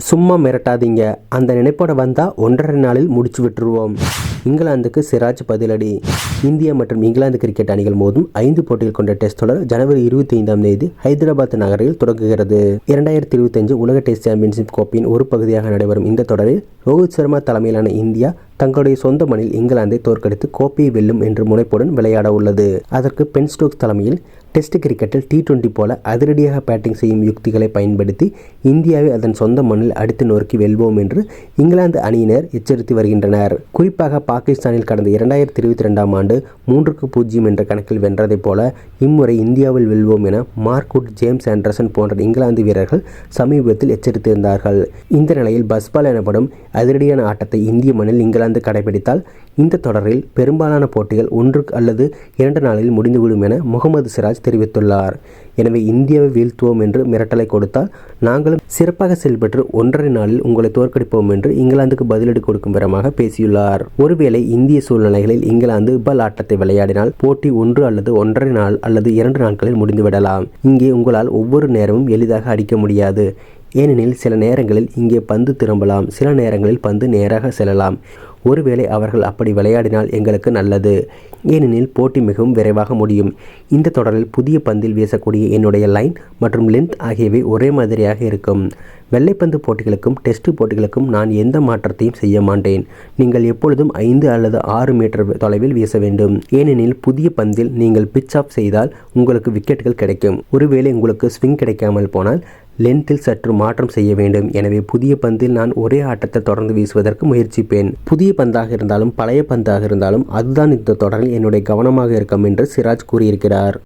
சும்மா மிரட்டாதீங்க. அந்த நினைப்போட வந்தால் ஒன்றரை நாளில் முடிச்சு விட்டுருவோம். இங்கிலாந்துக்கு சிராஜ் பதிலடி. இந்தியா மற்றும் இங்கிலாந்து கிரிக்கெட் அணிகள் மோதும் ஐந்து போட்டிகள் கொண்ட டெஸ்ட் தொடர் ஜனவரி இருபத்தி ஐந்தாம் தேதி ஹைதராபாத் நகரில் தொடங்குகிறது. இரண்டாயிரத்தி இருபத்தஞ்சு உலக டெஸ்ட் சாம்பியன்ஷிப் கோப்பையின் ஒரு பகுதியாக நடைபெறும் இந்த தொடரில் ரோஹித் சர்மா தலைமையிலான இந்தியா தங்களுடைய சொந்த மண்ணில் இங்கிலாந்தை தோற்கடித்து கோப்பையை வெல்லும் என்ற முனைப்புடன் விளையாட உள்ளது. அதற்கு பென் ஸ்டோக்ஸ் தலைமையில் டெஸ்ட் கிரிக்கெட்டில் டி டுவெண்டி போல அதிரடியாக பேட்டிங் செய்யும் யுக்திகளை பயன்படுத்தி இந்தியாவை அதன் சொந்த மண்ணில் அடித்து நோக்கி வெல்வோம் என்று இங்கிலாந்து அணியினர் எச்சரித்து வருகின்றனர். குறிப்பாக பாகிஸ்தானில் கடந்த இரண்டாயிரத்தி இருபத்தி ரெண்டாம் ஆண்டு மூன்றுக்கு பூஜ்ஜியம் என்ற கணக்கில் வென்றதைப் போல இம்முறை இந்தியாவில் வெல்வோம் என மார்க்குட் ஜேம்ஸ் ஆண்டர்சன் போன்ற இங்கிலாந்து வீரர்கள் சமீபத்தில் எச்சரித்திருந்தார்கள். இந்த நிலையில் பஸ்பால் எனப்படும் அதிரடியான ஆட்டத்தை இந்திய மண்ணில் இங்கிலாந்து கடைபிடித்தால் இந்த தொடரில் பெரும்பாலான போட்டிகள் ஒன்று அல்லது இரண்டு நாளில் முடிந்துவிடும் என முகமது சிராஜ் தெரிவித்துள்ளார். எனவே இந்தியாவை வீழ்த்துவோம் என்று மிரட்டலை கொடுத்தால் நாங்களும் சிறப்பாக செயல்பட்டு ஒன்றரை நாளில் உங்களை தோற்கடிப்போம் என்று இங்கிலாந்துக்கு பதிலடி கொடுக்கும் விதமாக பேசியுள்ளார். ஒரு ஒருவேளை இந்திய சூழ்நிலைகளில் இங்கிலாந்து பல் ஆட்டத்தை விளையாடினால் போட்டி ஒன்று அல்லது ஒன்றரை நாள் அல்லது இரண்டு நாட்களில் முடிந்துவிடலாம். இங்கே உங்களால் ஒவ்வொரு நேரமும் எளிதாக அடிக்க முடியாது. ஏனெனில் சில நேரங்களில் இங்கே பந்து திரும்பலாம் சில நேரங்களில் பந்து நேராக செல்லலாம். ஒருவேளை அவர்கள் அப்படி விளையாடினால் எங்களுக்கு நல்லது. ஏனெனில் போட்டி மிகவும் விரைவாக முடியும். இந்த தொடரில் புதிய பந்தில் வீசக்கூடிய என்னுடைய லைன் மற்றும் லென்த் ஆகியவை ஒரே மாதிரியாக இருக்கும். வெள்ளைப்பந்து போட்டிகளுக்கும் டெஸ்ட் போட்டிகளுக்கும் நான் எந்த மாற்றத்தையும் செய்ய மாட்டேன். நீங்கள் எப்பொழுதும் ஐந்து அல்லது ஆறு மீட்டர் தொலைவில் வீச வேண்டும். ஏனெனில் புதிய பந்தில் நீங்கள் பிச் ஆஃப் செய்தால் உங்களுக்கு விக்கெட்டுகள் கிடைக்கும். ஒருவேளை உங்களுக்கு ஸ்விங் கிடைக்காமல் போனால் லென்த்தில் சற்று மாற்றம் செய்ய வேண்டும். எனவே புதிய பந்தில் நான் ஒரே ஆட்டத்தை தொடர்ந்து வீசுவதற்கு முயற்சிப்பேன். புதிய பந்தாக இருந்தாலும் பழைய பந்தாக இருந்தாலும் அதுதான் இந்த தொடரில் என்னுடைய கவனமாக இருக்கும் என்று சிராஜ் கூறியிருக்கிறார்.